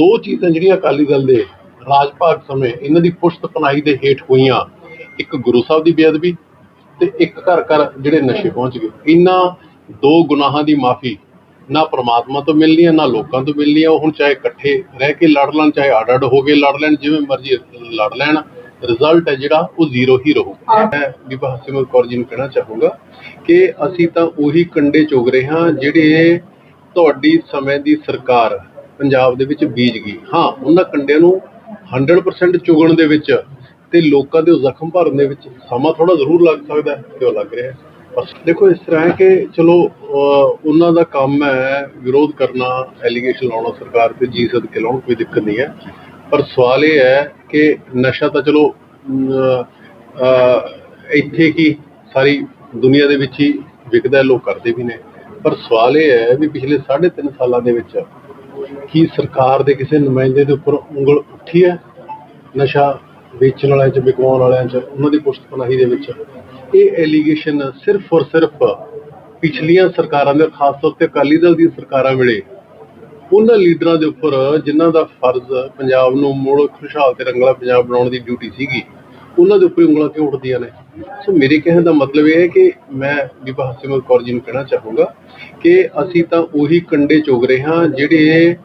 ਦੋ ਚੀਜ਼ਾਂ ਜਿਹੜੀਆਂ ਅਕਾਲੀ ਦਲ ਦੇ ਰਾਜ ਭਾਗ ਸਮੇਂ ਇਹਨਾਂ ਦੀ ਪੁਸ਼ਤ ਪਨਾਹੀ ਦੇ ਹੇਠ ਹੋਈਆਂ, ਇੱਕ ਗੁਰੂ ਸਾਹਿਬ ਦੀ ਬੇਅਦਬੀ ਤੇ ਇੱਕ ਘਰ ਘਰ ਜਿਹੜੇ ਨਸ਼ੇ ਪਹੁੰਚ ਗਏ। ਇਹਨਾਂ ਦੋ ਗੁਨਾਹਾਂ ਦੀ ਮਾਫੀ ਨਾ ਪ੍ਰਮਾਤਮਾ ਤੋਂ ਮਿਲਣੀ ਹੈ, ਨਾ ਲੋਕਾਂ ਤੋਂ ਮਿਲਣੀ ਹੈ। ਉਹ ਹੁਣ ਚਾਹੇ ਇਕੱਠੇ ਰਹਿ ਕੇ ਲੜ ਲੈਣ, ਚਾਹੇ ਅੱਡ ਅੱਡ ਹੋ ਕੇ ਲੜ ਲੈਣ, ਜਿਵੇਂ ਮਰਜ਼ੀ ਲੜ ਲੈਣ ਰਿਜ਼ਲਟ ਹੈ ਜਿਹੜਾ ਉਹ ਜ਼ੀਰੋ ਹੀ ਰਹੂਗਾ। ਮੈਂ ਬੀਬਾ ਹਰਸਿਮਰਤ ਕੌਰ ਜੀ ਨੂੰ ਕਹਿਣਾ ਚਾਹੂੰਗਾ ਕਿ ਅਸੀਂ ਤਾਂ ਉਹੀ ਕੰਡੇ ਚੁਗ ਰਹੇ ਹਾਂ ਜਿਹੜੇ ਤੁਹਾਡੀ ਸਮੇਂ ਦੀ ਸਰਕਾਰ ਪੰਜਾਬ ਦੇ ਵਿੱਚ ਬੀਜ ਗਈ। ਹਾਂ, ਉਹਨਾਂ ਕੰਡਿਆਂ ਨੂੰ 100% ਚੁਗਣ ਦੇ ਵਿੱਚ ਤੇ ਲੋਕਾਂ ਦੇ ਜ਼ਖਮ ਭਰਨ ਦੇ ਵਿੱਚ ਸਮਾਂ ਥੋੜਾ ਜ਼ਰੂਰ ਲੱਗ ਸਕਦਾ ਹੈ ਤੇ ਉਹ ਲੱਗ ਰਿਹਾ ਹੈ। ਪਰ ਦੇਖੋ, ਇਸ ਤਰ੍ਹਾਂ ਹੈ ਕਿ ਚਲੋ ਉਹਨਾਂ ਦਾ ਕੰਮ ਹੈ ਵਿਰੋਧ ਕਰਨਾ ਐਲੀਗੇਸ਼ਨ ਲਾਉਣਾ ਸਰਕਾਰ ਤੇ ਜੀ ਸਦਕੇ ਲਾਉਣ, ਕੋਈ ਦਿੱਕਤ ਨਹੀਂ ਹੈ। ਪਰ ਸਵਾਲ ਇਹ ਹੈ ਕਿ ਨਸ਼ਾ ਤਾਂ ਚਲੋ ਇੱਥੇ ਕੀ ਸਾਰੀ ਦੁਨੀਆ ਦੇ ਵਿੱਚ ਹੀ ਵਿਕਦਾ ਲੋਕ ਕਰਦੇ ਵੀ ਨੇ। ਪਰ ਸਵਾਲ ਇਹ ਹੈ ਵੀ ਪਿਛਲੇ 3.5 ਸਾਲਾਂ ਦੇ ਵਿੱਚ ਕੀ ਸਰਕਾਰ ਦੇ ਕਿਸੇ ਨੁਮਾਇੰਦੇ ਦੇ ਉੱਪਰ ਉਂਗਲ ਉੱਠੀ ਹੈ? ਨਸ਼ਾ ਵੇਚਣ ਵਾਲਿਆਂ 'ਚ, ਵਿਕਵਾਉਣ ਵਾਲਿਆਂ 'ਚ, ਉਹਨਾਂ ਦੀ ਪੁਸ਼ਤ ਦੇ ਵਿੱਚ। ਇਹ ਐਲੀਗੇਸ਼ਨ ਸਿਰਫ ਔਰ ਸਿਰਫ ਪਿਛਲੀਆਂ ਸਰਕਾਰਾਂ ਦੇ ਖਾਸ ਤੌਰ ਤੇ ਅਕਾਲੀ ਦਲ ਦੀ ਸਰਕਾਰਾਂ ਵੇਲੇ। ਉਹਨਾਂ ਲੀਡਰਾਂ ਦੇ ਉੱਪਰ ਜਿਨ੍ਹਾਂ ਦਾ ਫਰਜ਼ ਪੰਜਾਬ ਨੂੰ ਮੁੜ ਖੁਸ਼ਹਾਲ ਤੇ ਰੰਗਲਾ ਪੰਜਾਬ ਬਣਾਉਣ ਦੀ ਡਿਊਟੀ ਸੀਗੀ। ਉਹਨਾਂ ਦੇ ਉੱਪਰ ਉਂਗਲਾਂ ਕਿਉਂ ਉੱਠਦੀਆਂ ਨੇ? ਸੋ ਮੇਰੇ ਕਹਿਣ ਦਾ ਮਤਲਬ ਇਹ ਹੈ ਕਿ ਮੈਂ ਬੀਬਾ ਹਰਸਿਮਰਤ ਕੌਰ ਜੀ ਨੂੰ ਕਹਿਣਾ ਚਾਹੂੰਗਾ ਕਿ ਅਸੀਂ ਤਾਂ ਉਹੀ ਕੰਡੇ ਚੁਗ ਰਹੇ ਹਾਂ ਜਿਹੜੇ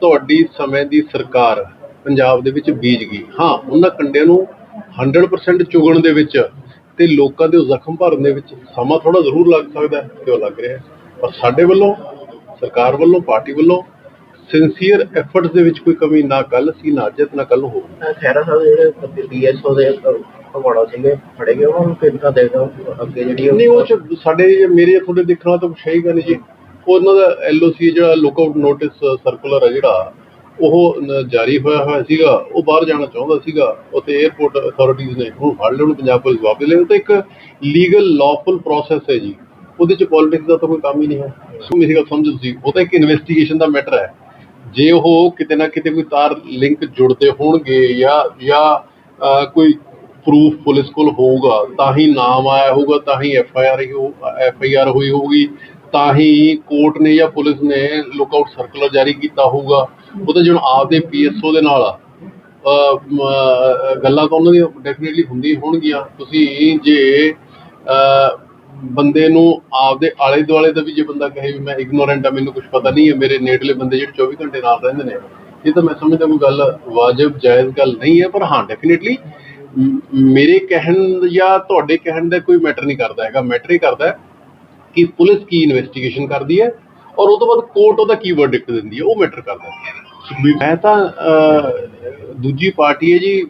ਤੁਹਾਡੀ ਸਮੇਂ ਦੀ ਸਰਕਾਰ ਪੰਜਾਬ ਦੇ ਵਿੱਚ ਬੀਜ ਗਈ। ਹਾਂ, ਉਹਨਾਂ ਕੰਡਿਆਂ ਨੂੰ 100% ਚੁਗਣ ਦੇ ਵਿੱਚ ਤੇ ਲੋਕਾਂ ਦੇ ਜ਼ਖਮ ਭਰਨ ਦੇ ਵਿੱਚ ਸਮਾਂ ਥੋੜਾ ਜ਼ਰੂਰ ਲੱਗ ਸਕਦਾ ਹੈ ਤੇ ਲੱਗ ਰਿਹਾ ਪਰ ਸਾਡੇ ਵੱਲੋਂ, ਸਰਕਾਰ ਵੱਲੋਂ, ਪਾਰਟੀ ਵੱਲੋਂ ਸਿੰਸੀਅਰ ਐਫਰਟਸ ਦੇ ਵਿੱਚ ਕੋਈ ਕਮੀ ਨਾ ਕੱਲ ਸੀ ਨਾ ਅੱਜ ਨਾ ਕੱਲ ਹੋ ਖੈਰਾ ਸਾਹਿਬ ਜਿਹੜੇ ਪੀਐਸਓ ਦੇ ਭਗੌੜਾ ਸੀਗੇ ਫੜੇ ਗਏ ਉਹਨਾਂ ਨੂੰ ਕਿੰਨਾ ਹੋ ਅੱਗੇ ਜਿਹੜੀ ਨਹੀਂ ਉਹ 'ਚ ਸਾਡੇ ਮੇਰੇ ਤੁਹਾਡੇ ਦੇਖਣਾ ਤਾਂ ਕੁਛ ਹੈ ਹੀ ਗਾ ਨਹੀਂ ਜੀ। ਉਹ ਉਹਨਾਂ ਦਾ ਐਲਓਸੀ ਜਿਹੜਾ ਲੁੱਕਆਊਟ ਨੋਟਿਸ ਸਰਕੂਲਰ ਹੈ ਜਿਹੜਾ ਉਹ ਜਾਰੀ ਹੋਇਆ ਹੋਇਆ ਸੀਗਾ ਉਹ ਬਾਹਰ ਜਾਣਾ ਚਾਹੁੰਦਾ ਸੀਗਾ। ਉੱਥੇ 에어ਪੋਰਟ ਅਥਾਰਟੀਜ਼ ਨੇ ਉਹਨੂੰ ਫੜ ਲਿਆ ਉਹਨੂੰ ਪੰਜਾਬ ਪੁਲਿਸ ਵਾਪਸ ਲੈ ਉਹ ਤਾਂ ਇੱਕ ਲੀਗਲ ਲਾਫੁਲ ਪ੍ਰੋਸੈਸ ਹੈ ਜੀ। ਉਹਦੇ ਚ ਪੋਲਿਟਿਕਸ ਦਾ ਤਾਂ ਕੋਈ ਕੰਮ ਹੀ ਨਹੀਂ ਹੈ। ਸੋ ਮੇਰੀ ਗੱਲ ਸਮਝੋ ਤੁਸੀਂ। ਉਹ ਤਾਂ ਇੱਕ ਇਨਵੈਸਟੀਗੇਸ਼ਨ ਦਾ ਮੈਟਰ ਹੈ। ਜੇ ਉਹ ਕਿਤੇ ਨਾ ਕਿਤੇ ਕੋਈ ਤਾਰ ਲਿੰਕ ਜੁੜਦੇ ਹੋਣਗੇ ਜਾਂ ਜਾਂ ਕੋਈ ਪ੍ਰੂਫ ਪੁਲਿਸ ਕੋਲ ਹੋਊਗਾ ਤਾਂ ਹੀ ਨਾਮ ਆਇਆ ਹੋਊਗਾ ਤਾਂ ਹੀ F I R F I R ਹੋਈ ਹੋਊਗੀ ਤਾਂ ਹੀ ਕੋਰਟ ਨੇ ਜਾਂ ਪੁਲਿਸ ਨੇ ਲੁੱਕਆਊਟ ਸਰਕੂਲਰ ਜਾਰੀ ਕੀਤਾ ਹੋਊਗਾ। ਉਹ ਤਾਂ ਜਿਵੇਂ ਆਪਦੇ ਪੀਐਸਓ ਦੇ ਨਾਲ ਅਹ, ਗੱਲਾਂ ਤਾਂ ਉਹਨਾਂ ਦੀ ਡੈਫੀਨਿਟਲੀ ਹੁੰਦੀ ਹੋਣਗੀਆਂ। ਤੁਸੀਂ ਜੇ ਅਹ, ਬੰਦੇ ਨੂੰ ਆਪਦੇ ਆਲੇ ਦੁਆਲੇ ਦਾ ਵੀ ਜੇ ਬੰਦਾ ਕਹੇ ਵੀ ਮੈਂ ਇਗਨੋਰੈਂਟ ਆ, ਮੈਨੂੰ ਕੁਝ ਪਤਾ ਨਹੀਂ ਹੈ, ਮੇਰੇ ਨੇੜਲੇ ਬੰਦੇ ਜਿਹੜੇ 24 ਘੰਟੇ ਨਾਲ ਰਹਿੰਦੇ ਨੇ, ਇਹ ਤਾਂ ਮੈਂ ਸਮਝਦਾ ਕੋਈ ਗੱਲ ਵਾਜਬ, ਜਾਇਜ਼ ਗੱਲ ਨਹੀਂ ਹੈ, ਪਰ ਹਾਂ ਡੈਫੀਨਿਟਲੀ ਮੇਰੇ ਕਹਿਣ ਜਾਂ ਤੁਹਾਡੇ ਕਹਿਣ ਦਾ ਕੋਈ ਮੈਟਰ ਨਹੀਂ ਕਰਦਾ ਹੈਗਾ। ਮੈਟਰ ਹੀ ਕਰਦਾ ਕਿ ਪੁਲਿਸ ਕੀ ਇਨਵੈਸਟੀਗੇਸ਼ਨ ਕਰਦੀ ਹੈ ਔਰ ਉਹ ਤੋਂ ਬਾਅਦ ਕੋਰਟ ਉਹਦਾ ਕੀ ਵਰਡਿਕਟ ਦਿੰਦੀ ਹੈ, ਉਹ ਮੈਟਰ ਕਰਦਾ ਹੈ। ਮੈਂ ਤਾਂ ਦੂਜੀ ਪਾਰਟੀ ਹੈ ਜੀ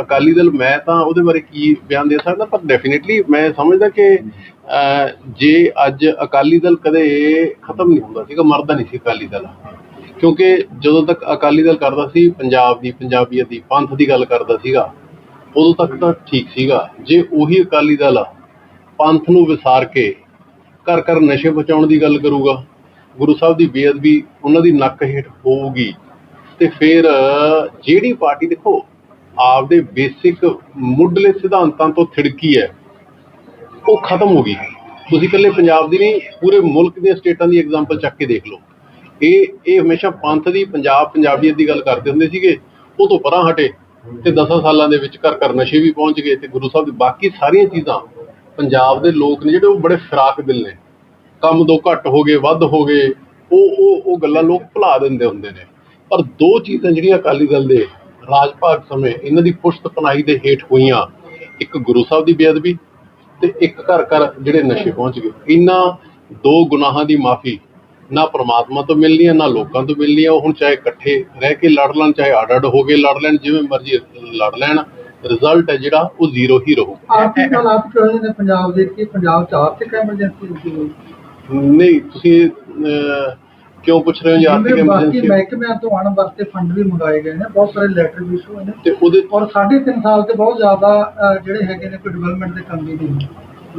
ਅਕਾਲੀ ਦਲ, ਮੈਂ ਤਾਂ ਉਹਦੇ ਬਾਰੇ ਕੀ ਬਿਆਨ ਦੇ ਸਕਦਾ? ਪਰ ਡੈਫੀਨਿਟਲੀ ਮੈਂ ਸਮਝਦਾ ਕਿ ਜੇ ਅੱਜ ਅਕਾਲੀ ਦਲ ਕਦੇ ਖਤਮ ਨਹੀਂ ਹੁੰਦਾ ਸੀਗਾ, ਮਰਦਾ ਨਹੀਂ ਸੀ ਅਕਾਲੀ ਦਲ। ਕਿਉਂਕਿ ਜਦੋਂ ਤੱਕ ਅਕਾਲੀ ਦਲ ਕਰਦਾ ਸੀ, ਪੰਜਾਬ ਦੀ, ਪੰਜਾਬੀਅਤ ਦੀ, ਪੰਥ ਦੀ ਗੱਲ ਕਰਦਾ ਸੀਗਾ, ਉਦੋਂ ਤੱਕ ਤਾਂ ਠੀਕ ਸੀਗਾ। ਜੇ ਉਹੀ ਅਕਾਲੀ ਦਲ ਪੰਥ ਨੂੰ ਵਿਸਾਰ ਕੇ ਘਰ ਘਰ ਨਸ਼ੇ ਬਚਾਉਣ ਦੀ ਗੱਲ ਕਰੂਗਾ ਗੁਰੂ ਸਾਹਿਬ ਦੀ ਬੇਅਦਬੀ ਉਹਨਾਂ ਦੀ ਨੱਕ ਹੇਠ ਹੋਊਗੀ ਤੇ ਫਿਰ, ਜਿਹੜੀ ਪਾਰਟੀ ਦੇਖੋ, ਆਪਦੇ ਬੇਸਿਕ ਮੁੱਢਲੇ ਸਿਧਾਂਤਾਂ ਤੋਂ ਥਿੜਕੀ ਹੈ, ਉਹ ਖਤਮ ਹੋ ਗਈ। ਤੁਸੀਂ ਇਕੱਲੇ ਪੰਜਾਬ ਦੀ ਨਹੀਂ, ਪੂਰੇ ਮੁਲਕ ਦੀਆਂ ਸਟੇਟਾਂ ਦੀ ਐਗਜ਼ਾਮਪਲ ਚੱਕ ਕੇ ਦੇਖ ਲਓ। ਇਹ ਇਹ ਹਮੇਸ਼ਾ ਪੰਥ ਦੀ, ਪੰਜਾਬ, ਪੰਜਾਬੀਅਤ ਦੀ ਗੱਲ ਕਰਦੇ ਹੁੰਦੇ ਸੀਗੇ। ਉਹ ਤੋਂ ਪਰਾਂ ਹਟੇ ਤੇ 10 ਸਾਲਾਂ ਦੇ ਵਿੱਚ ਘਰ ਘਰ ਨਸ਼ੇ ਵੀ ਪਹੁੰਚ ਗਏ ਤੇ ਗੁਰੂ ਸਾਹਿਬ ਦੀ ਬਾਕੀ ਸਾਰੀਆਂ ਚੀਜ਼ਾਂ ਪੰਜਾਬ ਦੇ ਲੋਕ ਨੇ ਜਿਹੜੇ ਉਹ ਬੜੇ ਫਰਾਕ ਦਿਲ ਨੇ। ਕੰਮ ਦੋ ਘੱਟ ਹੋ ਗਏ, ਵੱਧ ਹੋ ਗਏ, ਉਹ ਉਹ ਉਹ ਗੱਲਾਂ ਲੋਕ ਭੁਲਾ ਦਿੰਦੇ ਹੁੰਦੇ ਨੇ। ਪਰ ਦੋ ਚੀਜ਼ਾਂ ਜਿਹੜੀਆਂ ਅਕਾਲੀ ਦਲ ਦੇ ਰਾਜ ਭਾਗ ਸਮੇਂ ਇਹਨਾਂ ਦੀ ਪੁਸ਼ਤ ਪਨਾਹੀ ਦੇ ਹੇਠ ਹੋਈਆਂ, ਇੱਕ ਗੁਰੂ ਸਾਹਿਬ ਦੀ ਬੇਅਦਬੀ ਤੇ ਇੱਕ ਘਰ ਘਰ ਜਿਹੜੇ ਨਸ਼ੇ ਪਹੁੰਚ ਗਏ। ਇਹਨਾਂ ਦੋ ਗੁਨਾਹਾਂ ਦੀ ਮਾਫੀ ਨਾ ਪ੍ਰਮਾਤਮਾ ਤੋਂ ਮਿਲਣੀ ਹੈ ਨਾ ਲੋਕਾਂ ਤੋਂ ਮਿਲਣੀ ਹੈ ਉਹ ਹੁਣ ਚਾਹੇ ਇਕੱਠੇ ਰਹਿ ਕੇ ਲੜ ਲੈਣ, ਚਾਹੇ ਅੱਡ ਅੱਡ ਹੋ ਕੇ ਲੜ ਲੈਣ, ਜਿਵੇਂ ਮਰਜ਼ੀ ਲੜ ਲੈਣ ਰਿਜ਼ਲਟ ਹੈ ਜਿਹੜਾ ਉਹ ਜ਼ੀਰੋ ਹੀ ਰਹੂਗਾ ਆਰਥਿਕ ਹਾਲਾਤ ਕਿਹੋ ਜਿਹੇ ਨੇ ਪੰਜਾਬ ਦੇ ਕਿ ਪੰਜਾਬ ਚ ਆਰਥਿਕ ਐਮਰਜੈਂਸੀ ਲੱਗੀ ਹੋਈ ਨਹੀਂ ਤੁਸੀਂ ਅਹ, ਕਿਉਂ ਪੁੱਛ ਰਹੇ ਹੋ? ਜੀ ਆਰਥਿਕ ਜਿਵੇਂ ਬਾਕੀ ਐਮਰਜੈਂਸੀ ਮਹਿਕਮਿਆਂ ਤੋਂ ਆਉਣ ਵਾਸਤੇ ਫੰਡ ਵੀ ਮੰਗਾਏ ਗਏ ਨੇ ਬਹੁਤ ਸਾਰੇ ਲੈਟਰ ਵੀ ਇਸ਼ੂ ਹੋਏ ਨੇ। ਤੇ ਉਹਦੇ ਔਰ ਸਾਢੇ ਤਿੰਨ ਸਾਲ ਤੇ ਬਹੁਤ ਜ਼ਿਆਦਾ ਅਹ, ਜਿਹੜੇ ਹੈਗੇ ਨੇ ਕੋਈ ਡਿਵੈਲਪਮੈਂਟ ਦੇ ਕੰਮ ਵੀ ਨਹੀਂ।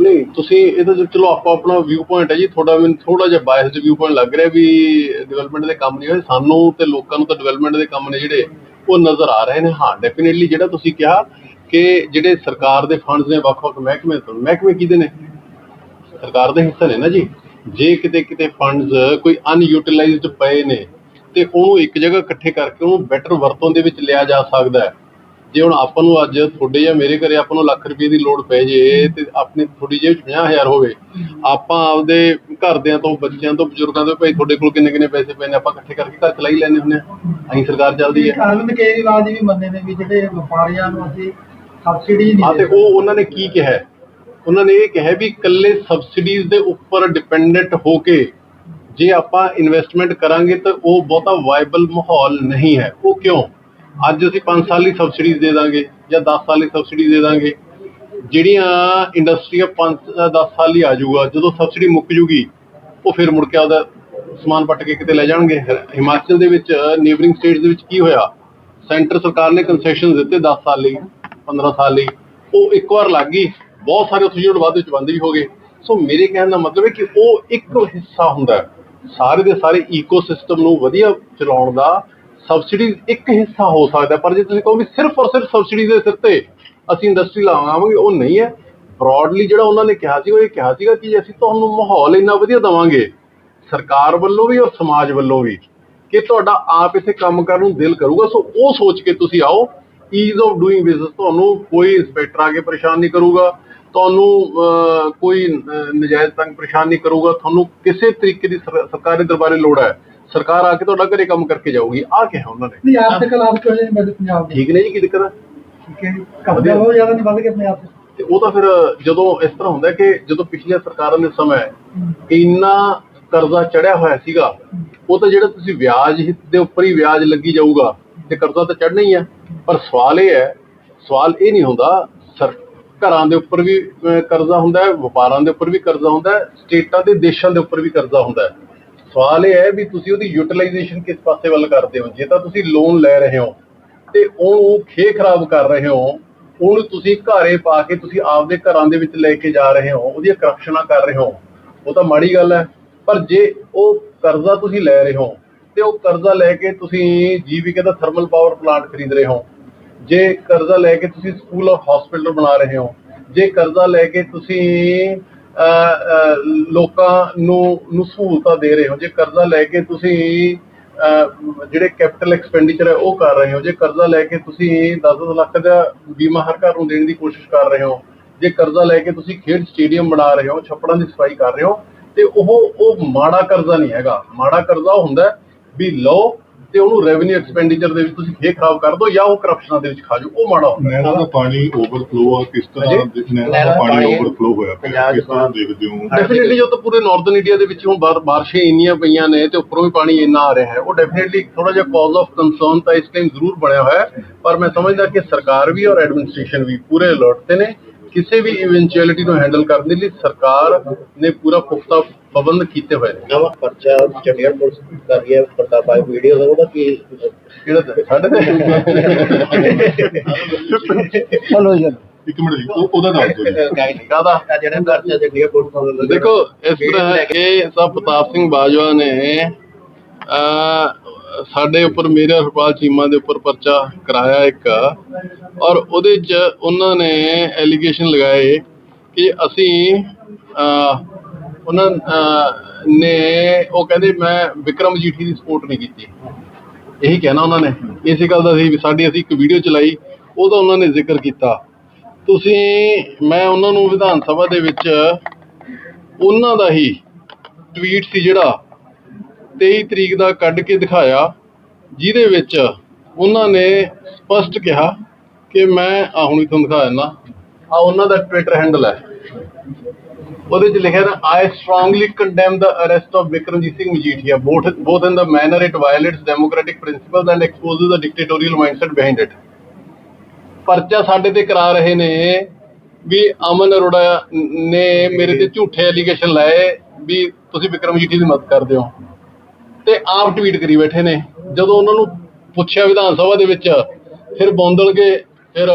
ਨਹੀਂ ਤੁਸੀਂ ਇਹ ਤਾਂ ਚਲੋ ਆਪਾਂ ਆਪਣਾ ਵਿਊ ਪੁਆਇੰਟ ਹੈ ਜੀ ਤੁਹਾਡਾ ਮੈਨੂੰ ਥੋੜਾ ਜਿਹਾ ਬਾਇਸਡ ਵਿਊ ਪੁਆਇੰਟ ਲੱਗ ਰਿਹਾ ਵੀ ਡਿਵੈਲਪਮੈਂਟ ਦੇ ਕੰਮ ਨਹੀਂ ਹੋਏ। ਸਾਨੂੰ ਤੇ ਲੋਕਾਂ ਨੂੰ ਤਾਂ ਡਿਵੈਲਪਮੈਂਟ ਦੇ ਕੰਮ ਨੇ ਜਿਹੜੇ ਉਹ ਨਜ਼ਰ ਆ ਰਹੇ ਨੇ। ਹਾਂ ਡੈਫੀਨਿਟਲੀ ਜਿਹੜਾ ਤੁਸੀਂ ਕਿਹਾ ਕਿ ਜਿਹੜੇ ਸਰਕਾਰ ਦੇ ਫੰਡਸ ਨੇ ਵੱਖ-ਵੱਖ ਮਹਿਕਮੇ ਤੋਂ ਮਹਿਕਮੇ ਕਿਹਦੇ ਨੇ? ਸਰਕਾਰ ਦੇ ਹਿੱਸੇ ਨੇ ਨਾ ਜੀ? ਜੇ ਕਿਤੇ ਕਿਤੇ ਫੰਡਸ ਕੋਈ ਅਨਯੂਟਿਲਾਈਜ਼ਡ ਪਏ ਨੇ ਤੇ ਉਹਨੂੰ ਇੱਕ ਜਗ੍ਹਾ ਇਕੱਠੇ ਕਰਕੇ ਉਹਨੂੰ ਬੈਟਰ ਵਰਤੋਂ ਦੇ ਵਿੱਚ ਲਿਆ ਜਾ ਸਕਦਾ ਹੈ। ਜੇ ਹੁਣ ਆਪਾਂ ਨੂੰ ਅੱਜ ਤੁਹਾਡੇ ਜਾਂ ਮੇਰੇ ਘਰੇ ਆਪਾਂ ਨੂੰ ਲੱਖ ਰੁਪਏ ਦੀ ਲੋੜ ਪੈ ਜੇ ਤੇ ਆਪਣੀ ਥੋੜੀ ਜਿਹੀ 50000 ਹੋਵੇ ਆਪਾਂ ਆਪਦੇ ਘਰਦਿਆਂ ਤੋਂ ਬੱਚਿਆਂ ਤੋਂ ਬਜ਼ੁਰਗਾਂ ਤੋਂ ਭਾਈ ਤੁਹਾਡੇ ਕੋਲ ਕਿੰਨੇ ਕਿੰਨੇ ਪੈਸੇ ਪਏ ਨੇ ਆਪਾਂ ਇਕੱਠੇ ਕਰਕੇ ਘਰ ਚਲਾਈ ਲੈਂਦੇ ਹੁੰਦੇ ਆ ਅਸੀਂ ਸਰਕਾਰ ਚੱਲਦੀ ਹੈ। ਅਰਵਿੰਦ ਕੇਜਰੀਵਾਲ ਜੀ ਵੀ ਮੰਨੇ ਨੇ ਵੀ ਜਿਹੜੇ ਵਪਾਰੀਆਂ ਨੂੰ ਅਸੀਂ ਸਬਸਿਡੀ ਹਾਂ ਨਹੀਂ ਤੇ ਦੇ ਉਹ ਉਹਨਾਂ ਨੇ ਕੀ ਕਿਹਾ ਹੈ? ਉਹਨਾਂ ਨੇ ਇਹ ਕਿਹਾ ਵੀ ਇਕੱਲੇ ਸਬਸਿਡੀਜ਼ ਦੇ ਉੱਪਰ ਡਿਪੈਂਡੈਂਟ ਹੋ ਕੇ ਜੇ ਆਪਾਂ ਇਨਵੈਸਟਮੈਂਟ ਕਰਾਂਗੇ ਤਾਂ ਉਹ ਬਹੁਤਾ ਵਾਇਬਲ ਮਾਹੌਲ ਨਹੀਂ ਹੈ। ਉਹ ਕਿਉਂ? ਅੱਜ ਅਸੀਂ 5 ਸਾਲ ਦੀ ਸਬਸਿਡੀਜ਼ ਦੇ ਦਾਂਗੇ ਜਾਂ 10 ਸਾਲ ਦੀ ਸਬਸਿਡੀ ਦੇ ਦਾਂਗੇ। ਜਿਹੜੀਆਂ ਇੰਡਸਟਰੀਆਂ 5 10 ਸਾਲ ਹੀ ਆ ਜਾਊਗਾ। ਜਦੋਂ ਸਬਸਿਡੀ ਮੁੱਕ ਜੂਗੀ ਉਹ ਫਿਰ ਮੁੜ ਕੇ ਉਹਦਾ ਸਮਾਨ ਪੱਟ ਕੇ ਕਿਤੇ ਲੈ ਜਾਣਗੇ। ਹਿਮਾਚਲ ਦੇ ਵਿੱਚ ਨੇਬਰਿੰਗ ਸਟੇਟਸ ਦੇ ਵਿੱਚ ਕੀ ਹੋਇਆ? ਸੈਂਟਰ ਸਰਕਾਰ ਨੇ ਕੰਸੈਸ਼ਨ ਦਿੱਤੇ 10 ਸਾਲ ਲਈ 15 ਸਾਲ ਲਈ। ਉਹ ਇੱਕ ਵਾਰ ਲੱਗ ਗਈ। ਬਹੁਤ ਸਾਰੇ ਉੱਥੇ ਜਿਹੜੇ ਬਾਅਦ ਵਿੱਚ ਬੰਦ ਵੀ ਹੋ ਗਏ। ਸੋ ਮੇਰੇ ਕਹਿਣ ਦਾ ਮਤਲਬ ਹੈ ਕਿ ਉਹ ਇੱਕ ਹਿੱਸਾ ਹੁੰਦਾ ਸਾਰੇ ਦੇ ਸਾਰੇ ਈਕੋਸਿਸਟਮ ਨੂੰ ਵਧੀਆ ਚਲਾਉਣ ਦਾ ਸਬਸਿਡੀ ਇੱਕ ਹਿੱਸਾ ਹੋ ਸਕਦਾ ਪਰ ਜੇ ਤੁਸੀਂ ਕਹੋ ਵੀ ਸਿਰਫ ਔਰ ਸਿਰਫ ਸਬਸਿਡੀ ਦੇ ਸਿਰ ਤੇ ਅਸੀਂ ਇੰਡਸਟਰੀ ਲਾਵਾਂਗੇ, ਉਹ ਨਹੀਂ ਹੈ। ਬ੍ਰੌਡਲੀ ਜਿਹੜਾ ਉਹਨਾਂ ਨੇ ਕਿਹਾ ਸੀ, ਉਹ ਇਹ ਕਿਹਾ ਸੀਗਾ ਕਿ ਅਸੀਂ ਤੁਹਾਨੂੰ ਮਾਹੌਲ ਇੰਨਾ ਵਧੀਆ ਦਵਾਂਗੇ, ਸਰਕਾਰ ਵੱਲੋਂ ਵੀ ਔਰ ਸਮਾਜ ਵੱਲੋਂ ਵੀ, ਕਿ ਤੁਹਾਡਾ ਆਪ ਇੱਥੇ ਕੰਮ ਕਰਨ ਨੂੰ ਦਿਲ ਕਰੂਗਾ, ਸੋ ਉਹ ਸੋਚ ਕੇ ਤੁਸੀਂ ਆਓ। ਈਜ਼ ਆਫ ਡੂਇੰਗ ਬਿਜ਼ਨਸ ਤੁਹਾਨੂੰ ਕੋਈ ਇੰਸਪੈਕਟਰ ਆ ਕੇ ਪਰੇਸ਼ਾਨ ਨਹੀਂ ਕਰੂਗਾ। ਤੁਹਾਨੂੰ ਕੋਈ ਨਜਾਇਜ਼ ਤੰਗ ਪਰੇਸ਼ਾਨ ਨਹੀਂ ਕਰੂਗਾ। ਤੁਹਾਨੂੰ ਕਿਸੇ ਤਰੀਕੇ ਦੀ ਸਰ- ਸਰਕਾਰੀ ਦਰਬਾਰੇ ਲੋੜ ਹੈ। ਸਰਕਾਰ ਆ ਕੇ ਤੁਹਾਡਾ ਘਰੇ ਕੰਮ ਕਰਕੇ ਜਾਊਗੀ। ਆ ਕਿਹਾ ਉਹਨਾਂ ਨੇ। ਨਹੀਂ ਆਰਥਿਕ ਹਾਲਾਤ ਕਿਹੋ ਜਿਹੇ ਨੇ ਮੇਰੇ ਪੰਜਾਬ ਦੇ। ਠੀਕ ਨੇ ਜੀ ਕੀ ਦਿੱਕਤ ਹੈ? ਠੀਕ ਹੈ ਜੀ। ਕਬਜ਼ਾ ਬਹੁਤ ਜ਼ਿਆਦਾ ਨਹੀਂ ਵੱਧ ਗਿਆ ਪੰਜਾਬ ਦੇ। ਤੇ ਉਹ ਤਾਂ ਫਿਰ ਜਦੋਂ ਇਸ ਤਰ੍ਹਾਂ ਹੁੰਦਾ ਕਿ ਜਦੋਂ ਪਿਛਲੀਆਂ ਸਰਕਾਰਾਂ ਦੇ ਸਮੇਂ ਇੰਨਾ ਕਰਜ਼ਾ ਚੜਿਆ ਹੋਇਆ ਸੀਗਾ ਉਹ ਤਾਂ ਜਿਹੜਾ ਤੁਸੀਂ ਵਿਆਜ ਹੀ- ਦੇ ਉੱਪਰ ਹੀ ਵਿਆਜ ਲੱਗੀ ਜਾਊਗਾ ਤੇ ਕਰਜ਼ਾ ਤਾਂ ਚੜਨਾ ਹੀ ਹੈ। ਪਰ ਸਵਾਲ ਇਹ ਹੈ ਸਵਾਲ ਇਹ ਨਹੀਂ ਹੁੰਦਾ ਘਰਾਂ ਦੇ ਉੱਪਰ ਵੀ ਅਹ, ਕਰਜ਼ਾ ਹੁੰਦਾ ਹੈ ਵਪਾਰਾਂ ਦੇ ਉੱਪਰ ਵੀ ਕਰਜ਼ਾ ਹੁੰਦਾ ਹੈ ਸਟੇਟਾਂ ਦੇ ਦੇਸ਼ਾਂ ਦੇ ਉੱਪਰ ਵੀ ਕਰਜ਼ਾ ਹੁੰਦਾ ਹੈ। ਸਵਾਲ ਇਹ ਹੈ ਵੀ ਤੁਸੀਂ ਉਹਦੀ ਯੂਟਿਲਾਈਜੇਸ਼ਨ ਕਿਸ ਪਾਸੇ ਵੱਲ ਕਰਦੇ ਹੋ? ਜੇ ਤਾਂ ਤੁਸੀਂ ਲੋਨ ਲੈ ਰਹੇ ਹੋ ਤੇ ਉਹਨੂੰ ਖੇ ਖਰਾਬ ਕਰ ਰਹੇ ਹੋ ਉਹਨੂੰ ਤੁਸੀਂ ਘਾਰੇ ਪਾ ਕੇ ਤੁਸੀਂ ਆਪਦੇ ਘਰਾਂ ਦੇ ਵਿੱਚ ਲੈ ਕੇ ਜਾ ਰਹੇ ਹੋ ਉਹਦੀਆਂ ਕਰਪਸ਼ਨਾਂ ਕਰ ਰਹੇ ਹੋ ਉਹ ਤਾਂ ਮਾੜੀ ਗੱਲ ਹੈ। ਪਰ ਜੇ ਉਹ ਕਰਜ਼ਾ ਤੁਸੀਂ ਲੈ ਰਹੇ ਹੋ ਤੇ ਉਹ ਕਰਜ਼ਾ ਲੈ ਕੇ ਤੁਸੀਂ ਜੀਵੀਕੇ ਦਾ ਥਰਮਲ ਪਾਵਰ ਪਲਾਂਟ ਖਰੀਦ ਰਹੇ ਹੋ ਜੇ ਕਰਜ਼ਾ ਲੈ ਕੇ ਤੁਸੀਂ ਸਕੂਲ ਔਰ ਹਸਪੀਟਲ ਬਣਾ ਰਹੇ ਹੋ, ਜੇ ਕਰਜ਼ਾ ਲੈ ਕੇ ਤੁਸੀਂ ਲੋਕਾਂ ਨੂੰ ਨੂੰ ਸਹੂਲਤਾਂ ਦੇ ਰਹੇ ਹੋ, ਜੇ ਕਰਜ਼ਾ ਲੈ ਕੇ ਤੁਸੀਂ ਜਿਹੜੇ ਕੈਪੀਟਲ ਐਕਸਪੈਂਡੀਚਰ ਹੈ ਉਹ ਕਰ ਰਹੇ ਹੋ, ਜੇ ਕਰਜ਼ਾ ਲੈ ਕੇ ਤੁਸੀਂ 10-10 ਲੱਖ ਦਾ ਬੀਮਾ ਹਰ ਘਰ ਨੂੰ ਦੇਣ ਦੀ ਕੋਸ਼ਿਸ਼ ਕਰ ਰਹੇ ਹੋ, ਜੇ ਕਰਜ਼ਾ ਲੈ ਕੇ ਤੁਸੀਂ ਖੇਡ ਸਟੇਡੀਅਮ ਬਣਾ ਰਹੇ ਹੋ, ਛੱਪੜਾਂ ਦੀ ਸਫ਼ਾਈ ਕਰ ਰਹੇ ਹੋ, ਤੇ ਉਹ ਉਹ ਮਾੜਾ ਕਰਜ਼ਾ ਨਹੀਂ ਹੈਗਾ। ਮਾੜਾ ਕਰਜ਼ਾ ਉਹ ਹੁੰਦਾ ਵੀ ਲਓ ਤੇ ਉਹਨੂੰ ਰੈਵਨਿਊ ਐਕਸਪੈਂਡੀਚਰ ਦੇ ਵਿੱਚ ਤੁਸੀਂ ਫੇਰ ਖਰਾਬ ਕਰ ਦਿਓ ਜਾਂ ਉਹ ਕਰਪਸ਼ਨਾਂ ਦੇ ਵਿੱਚ ਖਾ ਜਾਓ ਉਹ ਮਾੜਾ ਹੁੰਦਾ। ਨਹਿਰਾਂ ਦਾ ਪਾਣੀ ਓਵਰਫਲੋ ਆ ਕਿਸ ਤਰ੍ਹਾਂ? ਨਹਿਰਾਂ ਦਾ ਪਾਣੀ ਓਵਰਫਲੋ ਹੋਇਆ ਪਿਆ ਕਿਸ ਤਰ੍ਹਾਂ ਦੇਖਦੇ ਹੋ ਡੈਫੀਨਿਟਲੀ ਜੋ ਤਾਂ ਪੂਰੇ ਨਾਰਥਰਨ ਇੰਡੀਆ ਦੇ ਵਿੱਚ ਹੁਣ ਬਾਰ ਬਾਰਿਸ਼ਾਂ ਇੰਨੀਆਂ ਪਈਆਂ ਨੇ ਤੇ ਉੱਪਰੋਂ ਵੀ ਪਾਣੀ ਇੰਨਾ ਆ ਰਿਹਾ ਹੈ ਉਹ ਡੈਫੀਨਿਟਲੀ ਥੋੜਾ ਜਿਹਾ ਕਾਜ਼ ਆਫ ਕੰਸਰਨ ਤਾਂ ਇਸ ਟਾਈਮ ਜ਼ਰੂਰ ਬਣਿਆ ਹੋਇਆ ਹੈ ਪਰ ਮੈਂ ਸਮਝਦਾ ਕਿ ਸਰਕਾਰ ਵੀ ਔਰ ਐਡਮਿਨਿਸਟ੍ਰੇਸ਼ਨ ਵੀ ਪੂਰੇ ਅਲਰਟ ਤੇ ਨੇ ਕਿਸੇ ਵੀ ਇਵੈਂਚੁਅਲਿਟੀ ਨੂੰ ਹੈਂਡਲ ਕਰਨ ਦੇ ਲਈ ਸਰਕਾਰ ਨੇ ਪੂਰਾ ਪੁਖਤਾ ਪ੍ਰਬੰਧ ਕੀਤੇ ਹੋਏ ਨੇ। ਨਵਾਂ ਪਰਚਾ ਚੰਡੀਗੜ੍ਹ ਪੁਲਿਸ ਕਰ ਰਹੀ ਹੈ ਪ੍ਰਤਾਪਾਈ ਵੀਡੀਓ ਦਾ ਉਹਦਾ ਕੀ ਕਿਹੜਾ ਸਾਡੇ ਤੇ ਚਲੋ ਜੀ। ਇੱਕ ਮਿੰਟ ਜੀ ਉਹ- ਉਹਦਾ ਦੱਸ ਦਿਓ ਆ ਜਿਹੜਾ ਪਰਚਾ ਚੰਡੀਗੜ੍ਹ ਪੁਲਿਸ ਦੇਖੋ ਇਸ ਤਰ੍ਹਾਂ ਹੈ ਕਿ ਸਭ ਪ੍ਰਤਾਪ ਸਿੰਘ ਬਾਜਵਾ ਨੇ ਅਹ, ਸਾਡੇ ਉੱਪਰ ਮੇਰਾ ਹਰਪਾਲ ਚੀਮਾ ਦੇ ਉੱਪਰ ਪਰਚਾ ਕਰਾਇਆ ਇੱਕ। ਔਰ ਉਹਦੇ ਚ ਉਹਨਾਂ ਨੇ ਐਲੀਗੇਸ਼ਨ ਲਗਾਏ ਕਿ ਅਸੀਂ ਉਹਨਾਂ ਨੇ ਉਹ ਕਹਿੰਦੇ ਮੈਂ ਵਿਕਰਮ ਮਜੀਠੀ ਦੀ ਸਪੋਰਟ ਨਹੀਂ ਕੀਤੀ। ਇਹੀ ਕਹਿਣਾ ਉਹਨਾਂ ਨੇ। ਇਸੇ ਗੱਲ ਦਾ ਸੀ ਵੀ ਸਾਡੀ ਅਸੀਂ ਇੱਕ ਵੀਡੀਓ ਚਲਾਈ, ਉਹਦਾ ਉਹਨਾਂ ਨੇ ਜ਼ਿਕਰ ਕੀਤਾ। ਤੁਸੀਂ, ਮੈਂ ਉਹਨਾਂ ਨੂੰ ਵਿਧਾਨ ਸਭਾ ਦੇ ਵਿੱਚ, ਉਹਨਾਂ ਦਾ ਹੀ ਟਵੀਟ ਸੀ ਜਿਹੜਾ 23 ਤਰੀਕ ਦਾ ਕੱਢ ਕੇ ਦਿਖਾਇਆ ਜਿਹਦੇ ਵਿੱਚ ਉਹਨਾਂ ਨੇ ਸਪਸ਼ਟ ਕਿਹਾ ਕਿ ਮੈਂ ਆ ਹੁਣ ਤੁਹਾਨੂੰ ਦਿਖਾ ਦਿੰਦਾ ਆ ਉਹਨਾਂ ਦਾ ਟਵਿੱਟਰ ਹੈਂਡਲ ਹੈ ਉਹਦੇ 'ਚ ਲਿਖਿਆ ਨਾ I strongly condemn the arrest of Vikramjit Singh Majithia both both in the manner it violates democratic principles and exposes the dictatorial mindset behind it ਪਰਚਾ ਸਾਡੇ ਤੇ ਕਰਾ ਰਹੇ ਨੇ ਵੀ ਅਮਨ ਅਰੋੜਾ ਨੇ ਮੇਰੇ ਤੇ ਝੂਠੇ ਅਲੀਗੇਸ਼ਨ ਲਾਏ ਵੀ ਤੁਸੀਂ ਵਿਕਰਮਜੀਤ ਦੀ ਮਦਦ ਕਰਦੇ ਹੋ ਤੇ ਆਪ ਟਵੀਟ ਕਰੀ ਬੈਠੇ ਨੇ। ਜਦੋਂ ਉਹਨਾਂ ਨੂੰ ਪੁੱਛਿਆ ਵਿਧਾਨ ਸਭਾ ਦੇ ਵਿੱਚ, ਫਿਰ ਬੌਂਦਲ ਕੇ ਫਿਰ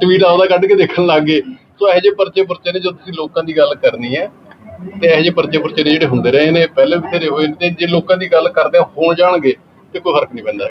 ਟਵੀਟ ਆਪਦਾ ਕੱਢ ਕੇ ਦੇਖਣ ਲੱਗ ਗਏ। ਸੋ ਇਹੋ ਜਿਹੇ ਪਰਚੇ ਪਰਚੇ ਨੇ ਜੋ ਤੁਸੀਂ ਲੋਕਾਂ ਦੀ ਗੱਲ ਕਰਨੀ ਹੈ। ਤੇ ਇਹੋ ਜਿਹੇ ਪਰਚੇ ਪਰਚੇ ਨੇ ਜਿਹੜੇ ਹੁੰਦੇ ਰਹੇ ਨੇ, ਪਹਿਲੇ ਵੀ ਬਥੇਰੇ ਹੋਏ ਨੇ, ਤੇ ਜੇ ਲੋਕਾਂ ਦੀ ਗੱਲ ਕਰਦੇ ਹੋਣ ਜਾਣਗੇ, ਤੇ ਕੋਈ ਫ਼ਰਕ ਨਹੀਂ ਪੈਂਦਾ।